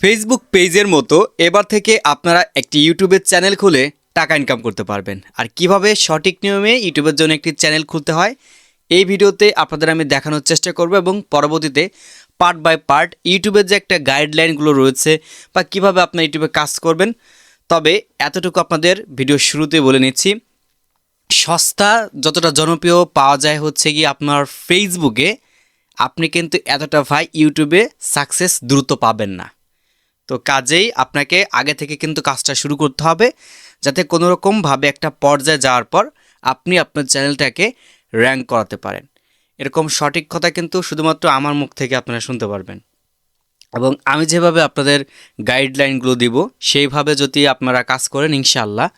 Facebook পেজের মতো এবার থেকে আপনারা একটি ইউটিউবের চ্যানেল খুলে টাকা ইনকাম করতে পারবেন। আর কীভাবে সঠিক নিয়মে ইউটিউবের জন্য একটি চ্যানেল খুলতে হয়, এই ভিডিওতে আপনাদের আমি দেখানোর চেষ্টা করব এবং পরবর্তীতে পার্ট বাই পার্ট ইউটিউবের যে একটা গাইডলাইনগুলো রয়েছে বা কীভাবে আপনার ইউটিউবে কাজ করবেন, তবে এতটুকু আপনাদের ভিডিও শুরুতে বলে নিচ্ছি। সস্তা, যতটা জনপ্রিয় পাওয়া যায় হচ্ছে কি আপনার ফেসবুকে আপনি কিন্তু এতটা ভাই ইউটিউবে সাকসেস দ্রুত পাবেন না। তো কাজেই আপনাকে আগে থেকে কিন্তু কাজটা শুরু করতে হবে। যাতে কোনো রকমভাবে একটা পর্যায়ে যাওয়ার পর আপনি আপনার চ্যানেলটাকে র্যাঙ্ক করাতে পারেন। এরকম সঠিক কথা কিন্তু শুধুমাত্র আমার মুখ থেকে আপনারা শুনতে পারবেন। এবং আমি যেভাবে আপনাদের গাইডলাইনগুলো দিব, সেইভাবে যদি আপনারা কাজ করেন, ইনশাআল্লাহ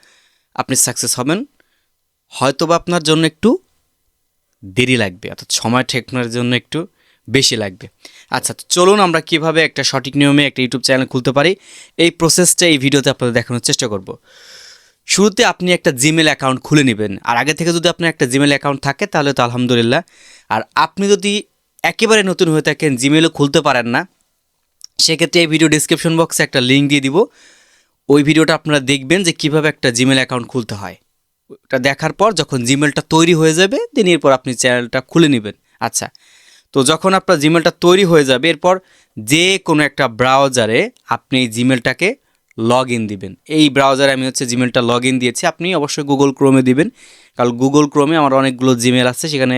আপনি সাকসেস হবেন। হয়তোবা আপনার জন্য একটু দেরি লাগবে, অর্থাৎ সময় ঠেকানোর জন্য একটু বেশি লাগবে। আচ্ছা চলুন আমরা কীভাবে একটা সঠিক নিয়মে একটা ইউটিউব চ্যানেল খুলতে পারি। এই প্রসেসটা এই ভিডিওতে আপনাদের দেখানোর চেষ্টা করব। শুরুতে আপনি একটা জিমেল অ্যাকাউন্ট খুলে নেবেন। আর আগে থেকে যদি আপনার একটা জিমেল অ্যাকাউন্ট থাকে, তাহলে তো আলহামদুলিল্লাহ। আর আপনি যদি একেবারে নতুন হয়ে থাকেন জিমেলও খুলতে পারেন না, সেক্ষেত্রে এই ভিডিও ডিসক্রিপশন বক্সে একটা লিঙ্ক দিয়ে দিব। ওই ভিডিওটা আপনারা দেখবেন যে কীভাবে একটা জিমেল অ্যাকাউন্ট খুলতে হয়। ওটা দেখার পর যখন জিমেলটা তৈরি হয়ে যাবে, দেন এরপর আপনি চ্যানেলটা খুলে নেবেন। আচ্ছা তো যখন আপনার জিমেলটা তৈরি হয়ে যাবে, এরপর যে কোনো একটা ব্রাউজারে আপনি এই জিমেলটাকে লগ ইন দিবেন। এই ব্রাউজারে আমি হচ্ছে জিমেলটা লগ ইন দিয়েছি। আপনি অবশ্যই গুগল ক্রোমে দিবেন। কারণ গুগল ক্রোমে আমার অনেকগুলো জিমেল আছে, সেখানে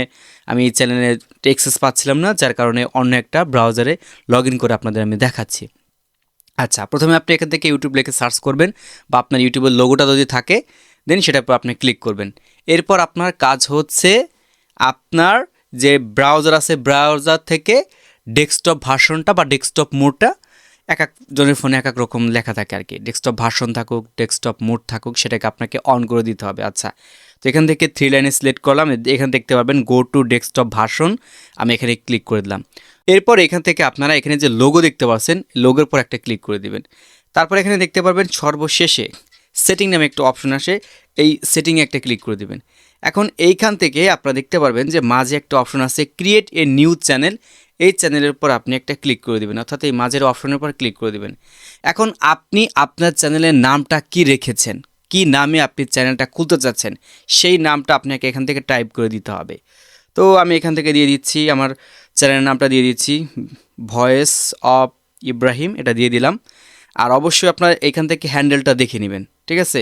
আমি এই চ্যানেলে অ্যাক্সেস পাচ্ছিলাম না, যার কারণে অন্য একটা ব্রাউজারে লগ ইন করে আপনাদের আমি দেখাচ্ছি। আচ্ছা প্রথমে আপনি এখান থেকে ইউটিউব লেখে সার্চ করবেন বা আপনার ইউটিউবের লোগোটা যদি থাকে দেন সেটার উপর আপনি ক্লিক করবেন। এরপর আপনার কাজ হচ্ছে আপনার যে ব্রাউজার আছে ব্রাউজার থেকে ডেস্কটপ ভার্সনটা বা ডেস্কটপ মোডটা এক একজনের ফোনে এক এক রকম লেখা থাকে আর কি ডেস্কটপ ভার্সন থাকুক ডেস্কটপ মোড থাকুক, সেটাকে আপনাকে অন করে দিতে হবে। আচ্ছা তো এখান থেকে থ্রি লাইনে সিলেক্ট করলাম। এখানে দেখতে পারবেন গো টু ডেস্কটপ ভার্সন আমি এখানে ক্লিক করে দিলাম। এরপর এখান থেকে আপনারা এখানে যে লোগো দেখতে পাচ্ছেন লোগোর পর একটা ক্লিক করে দিবেন। তারপর এখানে দেখতে পারবেন সর্বশেষে সেটিং নামে একটা অপশন আসে। এই সেটিংয়ে একটা ক্লিক করে দিবেন। এখন এইখান থেকে আপনারা দেখতে পারবেন যে মাঝে একটা অপশন আছে ক্রিয়েট এ নিউ চ্যানেল এই চ্যানেলের উপর আপনি একটা ক্লিক করে দিবেন, অর্থাৎ এই মাঝের অপশনের উপর ক্লিক করে দেবেন। এখন আপনি আপনার চ্যানেলের নামটা কি রেখেছেন? কি নামে আপনি চ্যানেলটা খুলতে চাচ্ছেন? সেই নামটা আপনাকে এখান থেকে টাইপ করে দিতে হবে। তো আমি এখান থেকে দিয়ে দিচ্ছি, আমার চ্যানেলের নামটা দিয়ে দিচ্ছি ভয়েস অফ ইব্রাহিম এটা দিয়ে দিলাম। আর অবশ্যই আপনার এখান থেকে হ্যান্ডেলটা দেখে নেবেন, ঠিক আছে?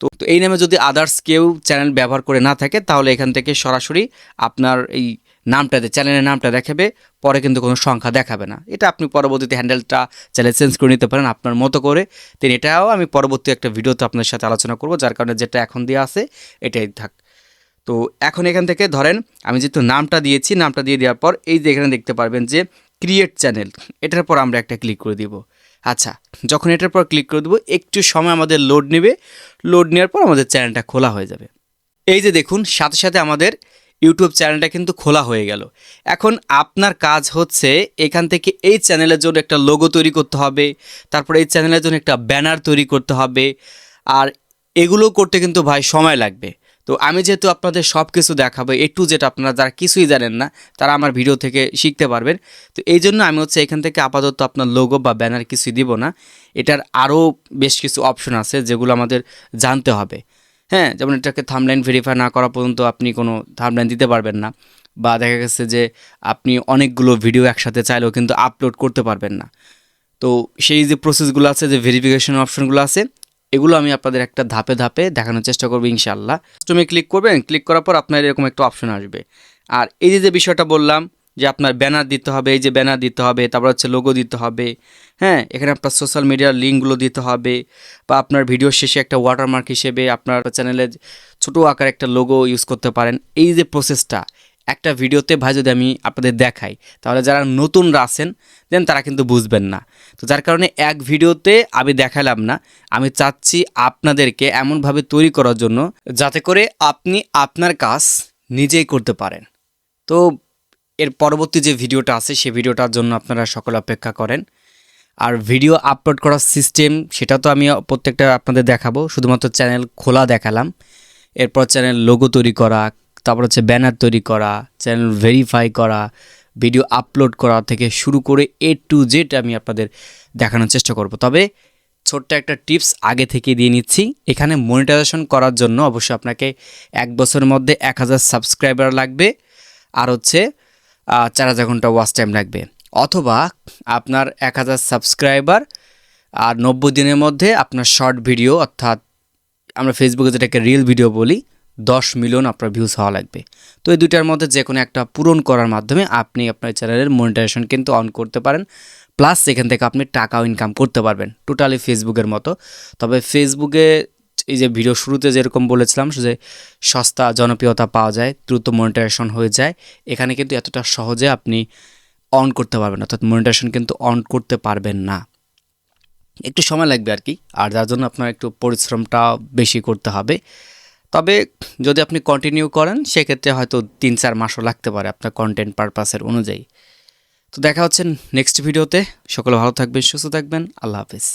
তো তো এই নামে যদি আদার্স কেউ চ্যানেল ব্যবহার করে না থাকে, তাহলে এখান থেকে সরাসরি আপনার এই নামটাতে চ্যানেলের নামটা দেখাবে, পরে কিন্তু কোনো সংখ্যা দেখাবে না। এটা আপনি পরবর্তীতে হ্যান্ডেলটা চ্যানেল চেঞ্জ করে নিতে পারেন আপনার মতো করে। তেন এটাও আমি পরবর্তী একটা ভিডিওতে আপনার সাথে আলোচনা করব, যার কারণে যেটা এখন দিয়ে আছে, এটাই থাক। তো এখন এখান থেকে ধরেন, আমি যেহেতু নামটা দিয়েছি, নামটা দিয়ে দেওয়ার পর এই যে এখানে দেখতে পারবেন যে ক্রিয়েট চ্যানেল এটার পর আমরা একটা ক্লিক করে দিব। আচ্ছা যখন এটার পর ক্লিক করে দেবো, একটু সময় আমাদের লোড নেবে। লোড নেওয়ার পর আমাদের চ্যানেলটা খোলা হয়ে যাবে। এই যে দেখুন, সাথে সাথে আমাদের ইউটিউব চ্যানেলটা কিন্তু খোলা হয়ে গেল। এখন আপনার কাজ হচ্ছে এখান থেকে এই চ্যানেলের জন্য একটা লোগো তৈরি করতে হবে, তারপরে এই চ্যানেলের জন্য একটা ব্যানার তৈরি করতে হবে, আর এগুলো করতে কিন্তু ভাই সময় লাগবে। তো আমি যেহেতু আপনাদের সব কিছু দেখাবো এ টু যেটা আপনারা যারা কিছুই জানেন না, তারা আমার ভিডিও থেকে শিখতে পারবেন। তো এই জন্য আমি হচ্ছে এখান থেকে আপাতত আপনার লোগো বা ব্যানার কিছুই দিব না। এটার আরও বেশ কিছু অপশন আছে যেগুলো আমাদের জানতে হবে। হ্যাঁ যেমন এটাকে থামলাইন ভেরিফাই না করা পর্যন্ত আপনি কোনো থামলাইন দিতে পারবেন না বা দেখা গেছে যে আপনি অনেকগুলো ভিডিও একসাথে চাইলেও কিন্তু আপলোড করতে পারবেন না। তো সেই যে প্রসেসগুলো আছে, যে ভেরিফিকেশন অপশনগুলো আছে এগুলো আমি আপনাদের একটা ধাপে ধাপে দেখানোর চেষ্টা করব ইনশাল্লাহ তুমি ক্লিক করবেন ক্লিক করার পর আপনার এরকম একটা অপশন আসবে। আর এই যে যে বিষয়টা বললাম যে আপনার ব্যানার দিতে হবে, এই যে ব্যানার দিতে হবে, তারপর হচ্ছে লোগো দিতে হবে হ্যাঁ এখানে আপনার সোশ্যাল মিডিয়ার লিঙ্কগুলো দিতে হবে, বা আপনার ভিডিও শেষে একটা ওয়াটারমার্ক হিসেবে আপনার চ্যানেলে ছোটো আকার একটা লোগো ইউজ করতে পারেন। এই যে প্রসেসটা একটা ভিডিওতে ভাই যদি আমি আপনাদের দেখাই, তাহলে যারা নতুনরা আছেন, দেন তারা কিন্তু বুঝবেন না। তো যার কারণে এক ভিডিওতে আমি দেখালাম না, আমি চাচ্ছি আপনাদেরকে এমনভাবে তৈরি করার জন্য যাতে করে আপনি আপনার কাজ নিজেই করতে পারেন। তো এর পরবর্তী যে ভিডিওটা আছে সেই ভিডিওটার জন্য আপনারা সকল অপেক্ষা করেন। আর ভিডিও আপলোড করার সিস্টেম, সেটা তো আমি প্রত্যেকটা আপনাদের দেখাবো। শুধুমাত্র চ্যানেল খোলা দেখালাম। এরপর চ্যানেল লোগো তৈরি করা তারপর হচ্ছে ব্যানার তৈরি করা চ্যানেল ভেরিফাই করা ভিডিও আপলোড করা থেকে শুরু করে এ টু জেড আমি আপনাদের দেখানোর চেষ্টা করব। তবে ছোট্ট একটা টিপস আগে থেকে দিয়ে নিচ্ছি। এখানে মনিটাইজেশন করার জন্য অবশ্যই আপনাকে এক বছরের মধ্যে এক হাজার সাবস্ক্রাইবার লাগবে আর হচ্ছে চার হাজার ঘণ্টা ওয়াচ টাইম লাগবে। অথবা আপনার এক হাজার সাবস্ক্রাইবার আর নব্বই দিনের মধ্যে আপনার শর্ট ভিডিও অর্থাৎ আমরা ফেসবুকে যেটাকে রিল ভিডিও বলি দশ মিলিয়ন আপনার ভিউজ হওয়া লাগবে। তো এই দুইটার মধ্যে যে কোনো একটা পূরণ করার মাধ্যমে আপনি আপনার চ্যানেলের মনিটাইজেশন কিন্তু অন করতে পারেন। প্লাস সেখান থেকে আপনি টাকাও ইনকাম করতে পারবেন টোটালি ফেসবুকের মতো। তবে ফেসবুকে এই যে ভিডিও শুরুতে যেরকম বলেছিলাম যে সস্তা জনপ্রিয়তা পাওয়া যায়, দ্রুত মনিটাইজেশন হয়ে যায়, এখানে কিন্তু এতটা সহজে আপনি অন করতে পারবেন, অর্থাৎ মনিটাইজেশন কিন্তু অন করতে পারবেন না। একটু সময় লাগবে আর কি, আর যার জন্য আপনার একটু পরিশ্রমটা বেশি করতে হবে। তবে যদি আপনি কন্টিনিউ করেন, সেক্ষেত্রে হয়তো তিন চার মাসও লাগতে পারে আপনার কন্টেন্ট পারপাসের অনুযায়ী। তো দেখা হচ্ছে নেক্সট ভিডিওতে সকলে ভালো থাকবেন, সুস্থ থাকবেন। আল্লাহ হাফিজ।